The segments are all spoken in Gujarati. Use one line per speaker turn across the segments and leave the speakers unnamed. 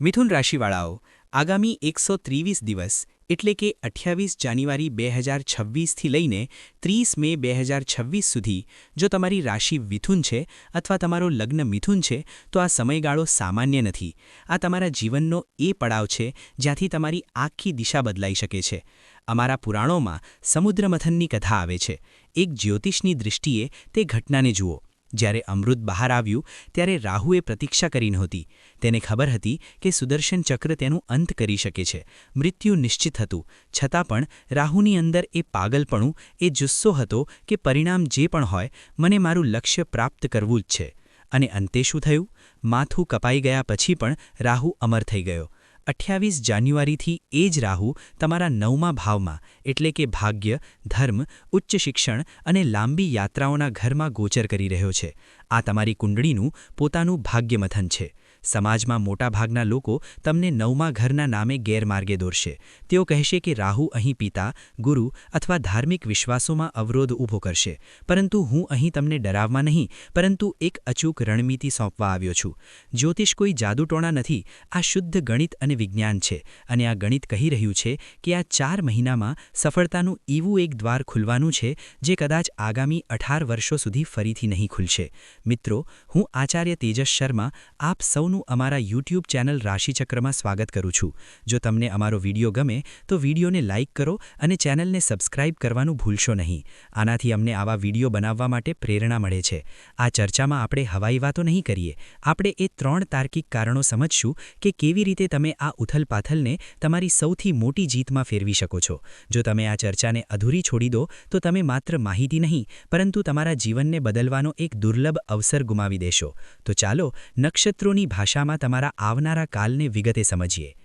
મિથુન રાશિવાળાઓ, આગામી એકસો દિવસ, એટલે કે અઠ્યાવીસ જાન્યુઆરી બે હજાર છવ્વીસથી લઈને ત્રીસ મે બે હજાર છવ્વીસ સુધી, જો તમારી રાશિ મિથુન છે અથવા તમારો લગ્ન મિથુન છે, તો આ સમયગાળો સામાન્ય નથી. આ તમારા જીવનનો એ પડાવ છે, જ્યાંથી તમારી આખી દિશા બદલાઈ શકે છે. અમારા પુરાણોમાં સમુદ્રમથનની કથા આવે છે. એક જ્યોતિષની દૃષ્ટિએ તે ઘટનાને જુઓ. જ્યારે અમૃત બહાર આવ્યું, ત્યારે રાહુએ પ્રતીક્ષા કરી નહોતી. તેને ખબર હતી કે સુદર્શન ચક્ર તેનું અંત કરી શકે છે. મૃત્યુ નિશ્ચિત હતું. છતાં પણ રાહુની અંદર એ પાગલપણું, એ જુસ્સો હતો કે પરિણામ જે પણ હોય, મને મારું લક્ષ્ય પ્રાપ્ત કરવું જ છે. અને અંતે શું થયું? માથું કપાઈ ગયા પછી પણ રાહુ અમર થઈ ગયો. અઠ્યાવીસ જાન્યુઆરીથી એ જ રાહુ તમારા નવમા ભાવમાં, એટલે કે ભાગ્ય, ધર્મ, ઉચ્ચ શિક્ષણ અને લાંબી યાત્રાઓના ઘરમાં ગોચર કરી રહ્યો છે. આ તમારી કુંડળીનું પોતાનું ભાગ્યમથન છે. સમાજમાં મોટાભાગના લોકો તમને નવમા ઘરના નામે ગેરમાર્ગે દોરશે. તેઓ કહેશે કે રાહુ અહીં પિતા, ગુરુ અથવા ધાર્મિક વિશ્વાસોમાં અવરોધ ઊભો કરશે. પરંતુ હું અહીં તમને ડરાવવા નહીં, પરંતુ એક અચૂક રણમીતિ સોંપવા આવ્યો છું. જ્યોતિષ કોઈ જાદુટોણા નથી, આ શુદ્ધ ગણિત અને વિજ્ઞાન છે. અને આ ગણિત કહી રહ્યું છે કે આ ચાર મહિનામાં સફળતાનું એવું એક દ્વાર ખુલવાનું છે, જે કદાચ આગામી અઢાર વર્ષો સુધી ફરીથી નહીં ખુલશે. મિત્રો, હું આચાર્ય તેજસ શર્મા, આપ સૌ સૌનું અમારા યુટ્યુબ ચેનલ રાશિચક્રમાં સ્વાગત કરું છું. જો તમને અમારો વીડિયો ગમે, તો વિડીયોને લાઇક કરો અને ચેનલને સબસ્ક્રાઇબ કરવાનું ભૂલશો નહીં. આનાથી અમને આવા વીડિયો બનાવવા માટે પ્રેરણા મળે છે. આ ચર્ચામાં આપણે હવાઈ વાતો નહીં કરીએ. આપણે એ ત્રણ તાર્કિક કારણો સમજશું કે કેવી રીતે તમે આ ઉથલપાથલને તમારી સૌથી મોટી જીતમાં ફેરવી શકો છો. જો તમે આ ચર્ચાને અધૂરી છોડી દો, તો તમે માત્ર માહિતી નહીં, પરંતુ તમારા જીવનને બદલવાનો એક દુર્લભ અવસર ગુમાવી દેશો. તો ચાલો, નક્ષત્રોની ભાષામાં તમારા આવનારા કાલને વિગતે સમજીએ.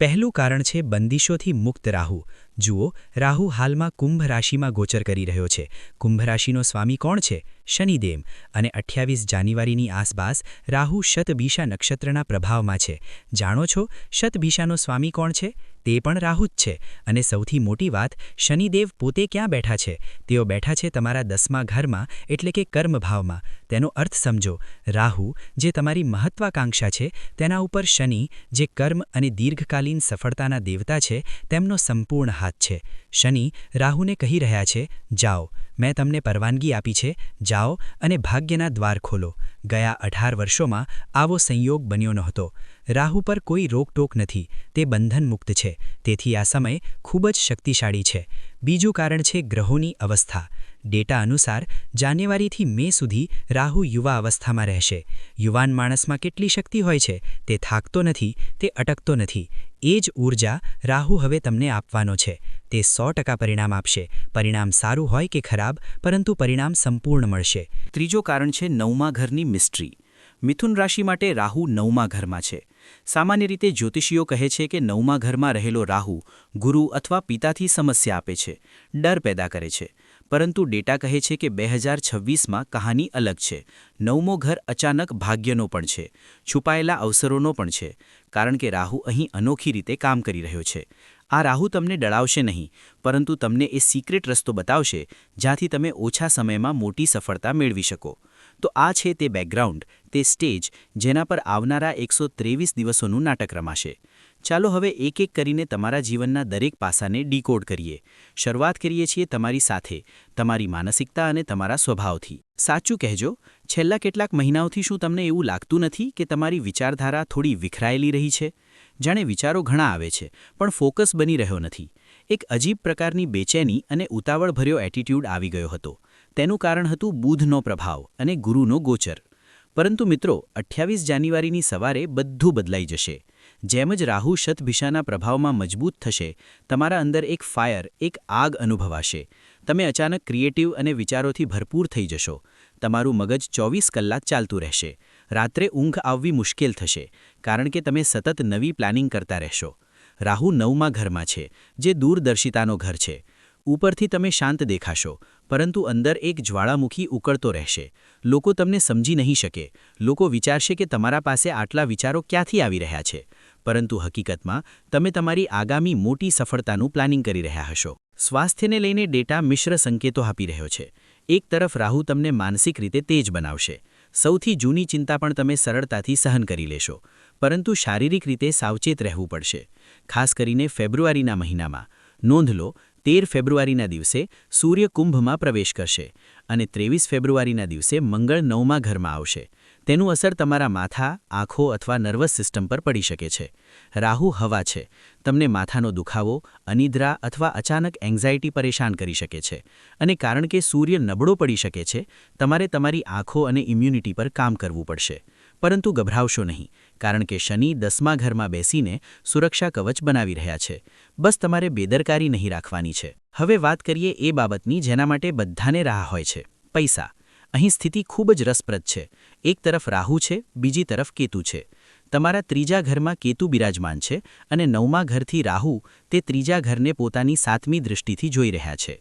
પહેલું કારણ છે બંદિશોથી મુક્ત રાહુ. જુઓ, રાહુ હાલમાં કુંભ રાશિમાં ગોચર કરી રહ્યો છે. કુંભ રાશિનો સ્વામી કોણ છે? શનિદેવ. અને અઠ્યાવીસ જાન્યુઆરીની આસપાસ રાહુ શતભીષા નક્ષત્રના પ્રભાવમાં છે. જાણો છો, શતભીષાનો સ્વામી કોણ છે? તે પણ રાહુ જ છે. અને સૌથી મોટી વાત, શનિદેવ પોતે ક્યાં બેઠા છે? તેઓ બેઠા છે તમારા દસમા ઘરમાં, એટલે કે કર્મભાવમાં. તેનો અર્થ સમજો, રાહુ, જે તમારી મહત્વાકાંક્ષા છે, તેના ઉપર શનિ, જે કર્મ અને દીર્ઘકાલીન સફળતાના દેવતા છે, તેમનો સંપૂર્ણ હાથ છે. શનિ રાહુને કહી રહ્યા છે, જાઓ, મેં તમને પરવાનગી આપી છે, જાઓ અને ભાગ્યના દ્વાર ખોલો. ગયા અઢાર વર્ષોમાં આવો સંયોગ બન્યો નહોતો. રાહુ પર કોઈ રોકટોક નથી. તે બંધન મુક્ત છે. તેથી આ સમય ખૂબ જ શક્તિશાળી છે. બીજું કારણ છે ગ્રહોની અવસ્થા. ડેટા અનુસાર જાન્યુઆરીથી મે સુધી રાહુ યુવા અવસ્થામાં રહેશે. યુવાન માણસમાં કેટલી શક્તિ હોય છે તે થાકતો નથી, તે અટકતો નથી. એ જ ઊર્જા રાહુ હવે તમને આપવાનો છે. તે સો પરિણામ આપશે. પરિણામ સારું હોય કે ખરાબ, પરંતુ પરિણામ સંપૂર્ણ મળશે. ત્રીજો કારણ છે નવમા ઘરની મિસ્ટ્રી મિથુન રાશિ માટે રાહુ નવમા ઘરમાં છે. સામાન્ય રીતે જ્યોતિષીઓ કહે છે કે નવમા ઘરમાં રહેલો રાહુ ગુરુ અથવા પિતાથી સમસ્યા આપે છે. ડર પેદા કરે છે. પરંતુ ડેટા કહે છે કે બે હજાર છવ્વીસમાં કહાની અલગ છે. નવમો ઘર અચાનક ભાગ્યનો પણ છે. છુપાયેલા અવસરોનો પણ છે. કારણ કે રાહુ અહીં અનોખી રીતે કામ કરી રહ્યો છે. આ રાહુ તમને ડળાવશે નહીં, પરંતુ તમને એ સિક્રેટ રસ્તો બતાવશે, જ્યાંથી તમે ઓછા સમયમાં મોટી સફળતા મેળવી શકો. તો આ છે તે બેકગ્રાઉન્ડ તે સ્ટેજ જેના પર આવનારા એકસો દિવસોનું નાટક રમાશે. ચાલો હવે એક એક કરીને તમારા જીવનના દરેક પાસાને ડીકોડ કરીએ. શરૂઆત કરીએ છીએ તમારી સાથે, તમારી માનસિકતા અને તમારા સ્વભાવથી. સાચું કહેજો, છેલ્લા કેટલાક મહિનાઓથી શું તમને એવું લાગતું નથી કે તમારી વિચારધારા થોડી વિખરાયેલી રહી છે? જાણે વિચારો ઘણા આવે છે, પણ ફોકસ બની રહ્યો નથી. એક અજીબ પ્રકારની બેચેની અને ઉતાવળભર્યો એટીટ્યૂડ આવી ગયો હતો. તેનું કારણ હતું બુધનો પ્રભાવ અને ગુરુનો ગોચર. પરંતુ મિત્રો, અઠ્યાવીસ જાન્યુઆરીની સવારે બધું બદલાઈ જશે. જેમ જ રાહુ શતભિષાના પ્રભાવમાં મજબૂત થશે, તમારા અંદર એક ફાયર, એક આગ અનુભવાશે. તમે અચાનક ક્રિએટિવ અને વિચારોથી ભરપૂર થઈ જશો. તમારું મગજ ચોવીસ કલાક ચાલતું રહેશે. રાત્રે ઊંઘ આવવી મુશ્કેલ થશે, કારણ કે તમે સતત નવી પ્લાનિંગ કરતા રહેશો. રાહુ નવમા ઘરમાં છે, જે દૂરદર્શિતાનો ઘર છે. ઉપરથી તમે શાંત દેખાશો, પરંતુ અંદર એક જ્વાળામુખી ઉકળતો રહેશે. લોકો તમને સમજી નહીં શકે. લોકો વિચારશે કે તમારા પાસે આટલા વિચારો ક્યાંથી આવી રહ્યા છે. પરંતુ હકીકતમાં, તમે તમારી આગામી મોટી સફળતાનું પ્લાનિંગ કરી રહ્યા હશો. સ્વાસ્થ્યને લઈને ડેટા મિશ્ર સંકેતો આપી રહ્યો છે. એક તરફ રાહુ તમને માનસિક રીતે તેજ બનાવશે. સૌથી જૂની ચિંતા પણ તમે સરળતાથી સહન કરી લેશો. પરંતુ શારીરિક રીતે સાવચેત રહેવું પડશે. ખાસ કરીને ફેબ્રુઆરીના મહિનામાં. નોંધ લો, તેર ફેબ્રુઆરીના દિવસે સૂર્ય કુંભમાં પ્રવેશ કરશે અને ત્રેવીસ ફેબ્રુઆરીના દિવસે મંગળ નવમા ઘરમાં આવશે. તેનું અસર તમારા માથા, આંખો અથવા નર્વસ સિસ્ટમ પર પડી શકે છે. રાહુ હવા છે. તમને માથાનો દુખાવો, અનિદ્રા અથવા અચાનક એન્ઝાયટી પરેશાન કરી શકે છે. અને કારણ કે સૂર્ય નબળો પડી શકે છે, તમારે તમારી આંખો અને ઇમ્યુનિટી પર કામ કરવું પડશે. પરંતુ ગભરાવશો નહીં, કારણ કે શનિ દસમા ઘરમાં બેસીને સુરક્ષા કવચ બનાવી રહ્યા છે. બસ તમારે બેદરકારી નહીં રાખવાની છે. હવે વાત કરીએ એ બાબતની જેના માટે બધાને રાહ હોય છે. પૈસા. અહીં સ્થિતિ ખૂબ જ રસપ્રદ છે. એક તરફ રાહુ છે, બીજી તરફ કેતુ છે. તમારા ત્રીજા ઘરમાં કેતુ બિરાજમાન છે અને નવમા ઘરથી રાહુ તે ત્રીજા ઘરને પોતાની સાતમી દૃષ્ટિથી જોઈ રહ્યા છે.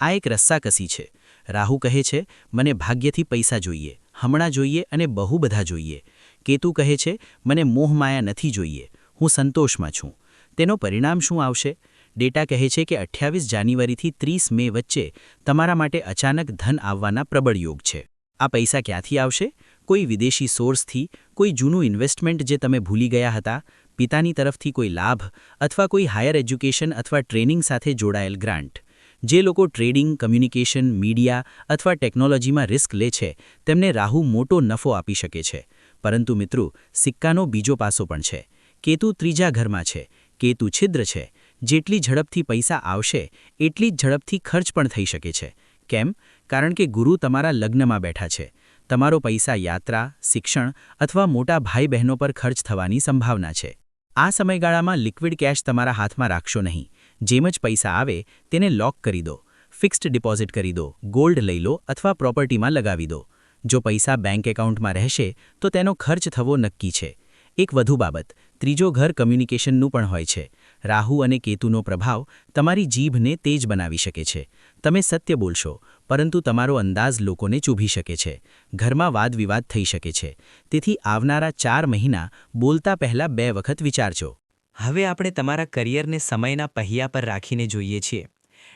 આ એક રસ્સાકસી છે. રાહુ કહે છે, મને ભાગ્યથી પૈસા જોઈએ, હમણાં જોઈએ અને બહુ બધા જોઈએ. કેતુ કહે છે, મને મોહમાયા નથી જોઈએ, હું સંતોષમાં છું. તેનો પરિણામ શું આવશે? ડેટા કહે છે કે અઠ્યાવીસ જાન્યુઆરીથી ત્રીસ મે વચ્ચે તમારા માટે અચાનક ધન આવવાના પ્રબળ યોગ છે. આ પૈસા ક્યાંથી આવશે? કોઈ વિદેશી સોર્સથી, કોઈ જૂનું ઇન્વેસ્ટમેન્ટ જે તમે ભૂલી ગયા હતા, પિતાની તરફથી કોઈ લાભ અથવા કોઈ હાયર એજ્યુકેશન અથવા ટ્રેનિંગ સાથે જોડાયેલ ગ્રાન્ટ. જે લોકો ટ્રેડિંગ, કમ્યુનિકેશન, મીડિયા અથવા ટેકનોલોજીમાં રિસ્ક લે છે, તેમને રાહુ મોટો નફો આપી શકે છે. પરંતુ મિત્રો, સિક્કાનો બીજો પાસો પણ છે. કેતુ ત્રીજા ઘરમાં છે. કેતુ છિદ્ર છે. જેટલી ઝડપથી પૈસા આવશે, એટલી જ ઝડપથી ખર્ચ પણ થઈ શકે છે. કેમ? કારણ કે ગુરુ તમારા લગ્નમાં બેઠા છે. તમારો પૈસા યાત્રા, શિક્ષણ અથવા મોટા ભાઈ બહેનો પર ખર્ચ થવાની સંભાવના છે. આ સમયગાળામાં લિક્વિડ કેશ તમારા હાથમાં રાખશો નહીં. જેમ જ પૈસા આવે, તેને લોક કરી દો. ફિક્સ્ડ ડિપોઝિટ કરી દો. ગોલ્ડ લઈ લો અથવા પ્રોપર્ટીમાં લગાવી દો. જો પૈસા બેંક એકાઉન્ટમાં રહેશે, તો તેનો ખર્ચ થવો નક્કી છે. એક વધુ બાબત, ત્રીજો ઘર કમ્યુનિકેશનનું પણ હોય છે. રાહુ અને કેતુનો પ્રભાવ તમારી જીભને તેજ બનાવી શકે છે. તમે સત્ય બોલશો, પરંતુ તમારો અંદાજ લોકોને ચૂભી શકે છે. ઘરમાં વાદવિવાદ થઈ શકે છે. તેથી આવનારા ચાર મહિના બોલતા પહેલા બે વખત વિચારજો.
હવે આપણે તમારા કરિયરને સમયના પહિયા પર રાખીને જોઈએ છીએ.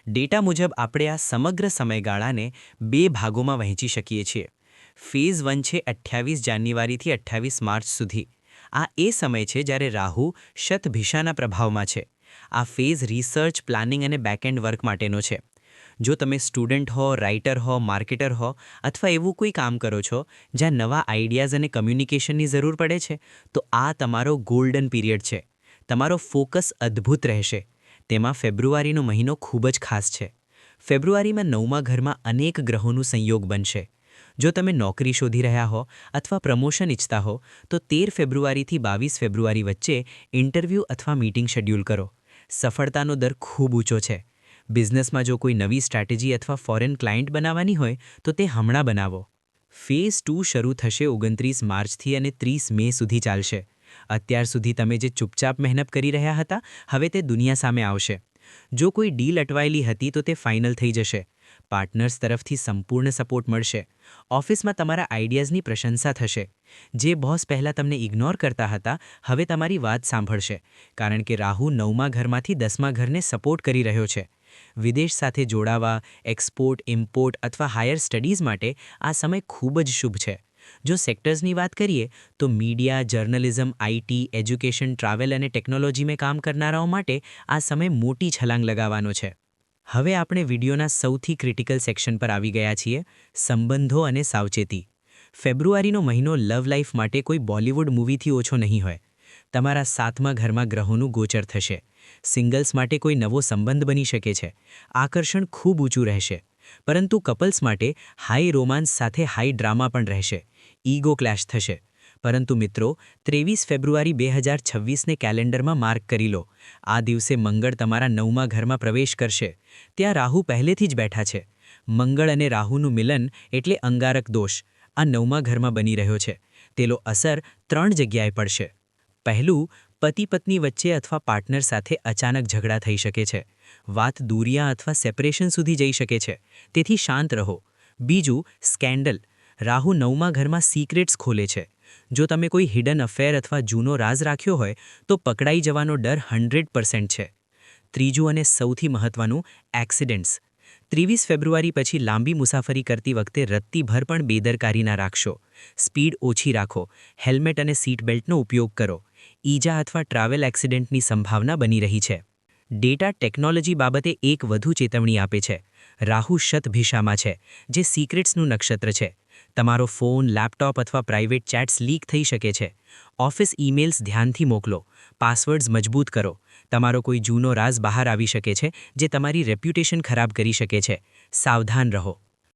ડેટા મુજબ આપણે આ સમગ્ર સમયગાળાને બે ભાગોમાં વહેંચી શકીએ છીએ. ફેઝ વન છે અઠ્યાવીસ જાન્યુઆરીથી અઠ્યાવીસ માર્ચ સુધી. આ એ સમય છે જ્યારે રાહુ શતભિષાના પ્રભાવમાં છે. આ ફેઝ રિસર્ચ, પ્લાનિંગ અને બેકએન્ડ વર્ક માટેનો છે. જો તમે સ્ટુડન્ટ હો, રાઇટર હો, માર્કેટર હો અથવા એવું કોઈ કામ કરો છો જ્યાં નવા આઈડિયાઝ અને કમ્યુનિકેશનની જરૂર પડે છે, તો આ તમારો ગોલ્ડન પીરિયડ છે. તમારો ફોકસ અદ્ભુત રહેશે. તેમાં ફેબ્રુઆરીનો મહિનો ખૂબ જ ખાસ છે. ફેબ્રુઆરીમાં નવમા ઘરમાં અનેક ગ્રહોનું સંયોગ બનશે. જો તમે નોકરી શોધી રહ્યા હો અથવા પ્રમોશન ઈચ્છતા હો, તો તેર ફેબ્રુઆરીથી બાવીસ ફેબ્રુઆરી વચ્ચે ઇન્ટરવ્યૂ અથવા મીટિંગ શેડ્યુલ કરો. સફળતાનો દર ખૂબ ઊંચો છે. બિઝનેસમાં જો કોઈ નવી સ્ટ્રેટેજી અથવા ફોરેન ક્લાયન્ટ બનાવવાની હોય, તો તે હમણાં બનાવો. ફેઝ ટુ શરૂ થશે ઓગણત્રીસ માર્ચથી અને ત્રીસ મે સુધી ચાલશે. અત્યાર સુધી તમે જે ચૂપચાપ મહેનત કરી રહ્યા હતા, હવે તે દુનિયા સામે આવશે. જો કોઈ ડીલ અટવાયેલી હતી, તો તે ફાઇનલ થઈ જશે. પાર્ટનર્સ તરફથી સંપૂર્ણ સપોર્ટ મળશે. ઓફિસમાં તમારા આઈડિયાઝની પ્રશંસા થશે. જે બોસ પહેલાં તમને ઇગ્નોર કરતા હતા, હવે તમારી વાત સાંભળશે. કારણ કે રાહુ નવમા ઘરમાંથી દસમા ઘરને સપોર્ટ કરી રહ્યો છે. વિદેશ સાથે જોડાવા, એક્સપોર્ટ, ઇમ્પોર્ટ અથવા હાયર સ્ટડીઝ માટે આ સમય ખૂબ જ શુભ છે. જો સેક્ટર્સની વાત કરીએ, તો media, journalism IT education, travel અને ટેકનોલોજીમાં કામ કરનારાઓ માટે આ સમય મોટી છલાંગ લગાવવાનો છે. હવે આપણે વિડીયોના સૌથી ક્રિટિકલ સેક્શન પર આવી ગયા છીએ, સંબંધો અને સાવચેતી. ફેબ્રુઆરીનો મહિનો લવ લાઈફ માટે કોઈ બોલિવૂડ મૂવીથી ઓછો નહીં હોય. તમારા સાતમા ઘરમાં ગ્રહોનું ગોચર થશે. સિંગલ્સ માટે કોઈ નવો સંબંધ બની શકે છે. આકર્ષણ ખૂબ ઊંચું રહેશે. પરંતુ કપલ્સ માટે હાઈ રોમાન્સ સાથે હાઈ ડ્રામા પણ રહેશે. ઈગો ક્લેશ થશે. પરંતુ મિત્રો, ત્રેવીસ ફેબ્રુઆરી બે હજાર છવ્વીસને કેલેન્ડરમાં માર્ક કરી લો. આ દિવસે મંગળ તમારા નવમા ઘરમાં પ્રવેશ કરશે. ત્યાં રાહુ પહેલેથી જ બેઠા છે. મંગળ અને રાહુનું મિલન એટલે અંગારક દોષ. આ નવમા ઘરમાં બની રહ્યો છે. તેનો અસર ત્રણ જગ્યાએ પડશે. પહેલું પતિ પત્ની વચ્ચે અથવા પાર્ટનર સાથે અચાનક ઝઘડા થઈ શકે છે. વાત દૂરિયા અથવા સેપરેશન સુધી જઈ શકે છે. તેથી શાંત રહો. બીજું, સ્કેન્ડલ. રાહુ નવમા ઘરમાં સિક્રેટ્સ ખોલે છે. જો તમે કોઈ હિડન અફેર અથવા જૂનો રાઝ રાખ્યો હોય, તો પકડાઈ જવાનો ડર હન્ડ્રેડ છે. ત્રીજું અને સૌથી મહત્વનું એક્સિડન્ટ્સ ત્રેવીસ ફેબ્રુઆરી પછી લાંબી મુસાફરી કરતી વખતે રત્તીભર પણ બેદરકારી ના રાખશો. સ્પીડ ઓછી રાખો. હેલ્મેટ અને સીટ બેલ્ટનો ઉપયોગ કરો. ઈજા અથવા ટ્રાવેલ એક્સિડન્ટની સંભાવના બની રહી છે. ડેટા ટેકનોલોજી બાબતે એક વધુ ચેતવણી આપે છે. રાહુ શતભિષામાં છે, જે સિક્રેટ્સનું નક્ષત્ર છે. તમારો ફોન, લેપટોપ અથવા પ્રાઇવેટ ચેટ્સ લીક થઈ શકે છે. ઓફિસ ઈમેલ્સ ધ્યાનથી મોકલો. પાસવર્ડ્સ મજબૂત કરો. તમારો કોઈ જૂનો રાઝ બહાર આવી શકે છે, જે તમારી રેપ્યુટેશન ખરાબ કરી શકે છે. સાવધાન રહો.